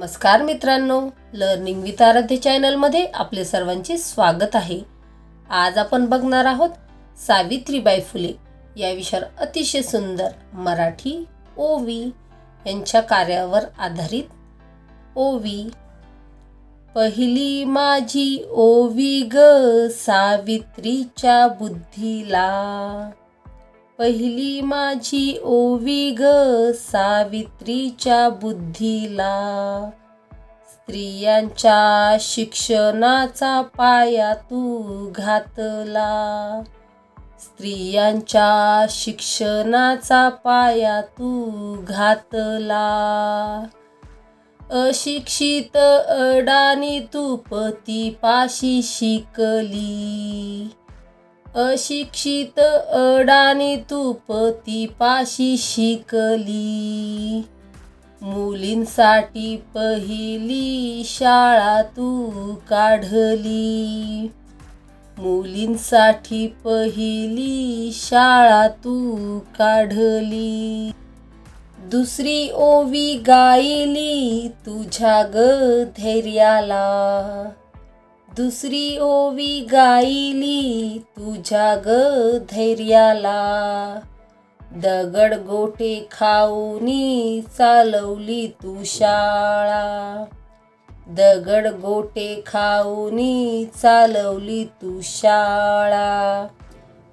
नमस्कार मित्रांनो learning with आराध्य चॅनलमध्ये आपले सर्वांचे स्वागत आहे. आज आपण बघणार आहोत सावित्रीबाई फुले या विषयावर अतिशय सुंदर मराठी ओवी यांच्या कार्यावर आधारित ओवी. पहिली माझी ओवी ग सावित्रीच्या बुद्धीला. पहिली माझी ओवी ग सावित्रीच्या बुद्धीला. स्त्रियांच्या शिक्षणाचा पाया तू घातला. स्त्रियांच्या शिक्षणाचा पाया तू घातला. अशिक्षित अडाणी तू पतीपाशी शिकली. अशिक्षित अडाणी तू पतीपाशी शिकली. मुलींसाठी पहिली शाळा तू काढली. मुलींसाठी पहिली शाळा तू काढली. दुसरी ओवी गायली तुझ्या ग धैर्याला. दुसरी ओवी गायली तुझ्या ग धैर्याला. दगड गोटे खाऊनी चालवली तू शाळा. दगड गोटे खाऊनी चालवली तू शाळा.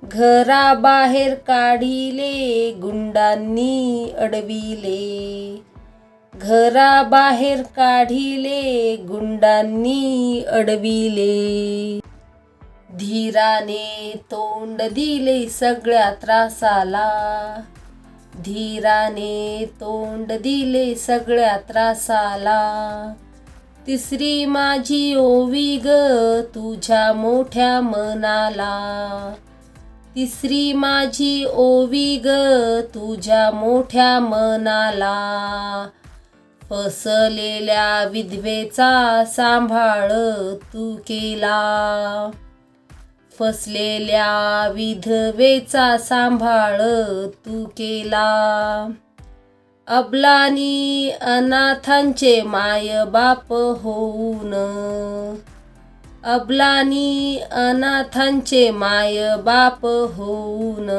घराबाहेर काढिले गुंडांनी अडविले. घराबाहेर काढिले गुंडांनी अडविले. धीराने तोंड दिले सगळ्या त्रासाला. धीराने तोंड दिले सगळ्या त्रासाला. तिसरी माझी ओवी ग तुझ्या मोठ्या मनाला. तिसरी माझी ओवी ग तुझ्या मोठ्या मनाला. फसलेल्या विधवेचा सांभाळ तू केला. फसलेल्या विधवेचा सांभाळ तू केला. अबलानी अनाथांचे माय बाप होऊन. अबलानी अनाथांचे माय बाप होऊन.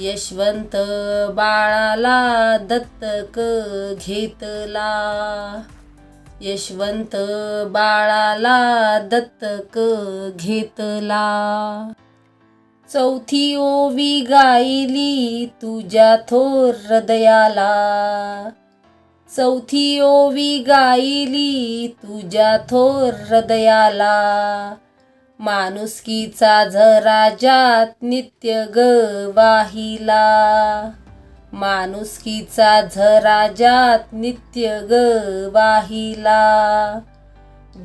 यशवंत बाळाला दत्तक घेतला. यशवंत बाळाला दत्तक घेतला. चौथी ओवी गायली तुझ्या थोर हृदयाला. चौथी ओवी गायली तुझ्या थोर हृदयाला. माणुसकीचा झराजात नित्य ग वाहिला. माणुसकीचा झराजात नित्य ग वाहिला.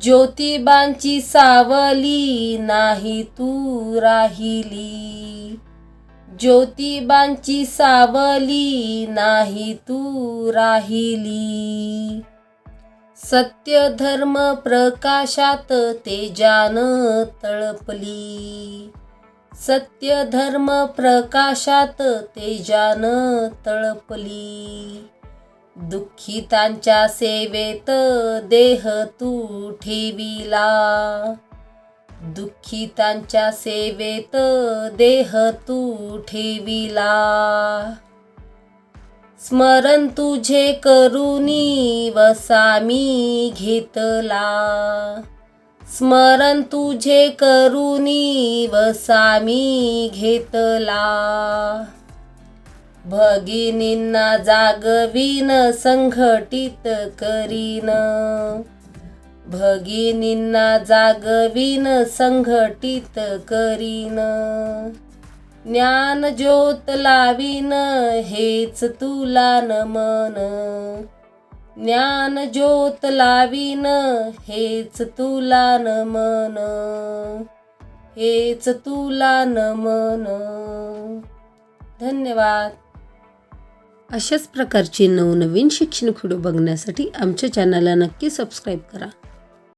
ज्योतिबांची सावली नाही तू राहिली. ज्योतिबांची सावली नाही तू राहिली. सत्य धर्म प्रकाशात तेजान तळपली. सत्य धर्म प्रकाशात तेजान तळपली. दुःखितांच्या सेवेत देह तू ठेविला. दुःखितांच्या सेवेत देह तू ठेविला. स्मरण तुझे करुनी वसामी घेतला. स्मरण तुझे करुनी वसामी घेतला. भगिनींना जागवीन संघटित करीन. भगिनींना जागवीन संघटित करीन. ज्ञान ज्योत लावीन हेच तुला नमन. ज्ञान ज्योत लावीन हेच तुला नमन. हेच तुला नमन. धन्यवाद. अशाच प्रकारचे नवनवीन शिक्षण खुडू बघण्यासाठी आमच्या चॅनलला नक्की सबस्क्राईब करा.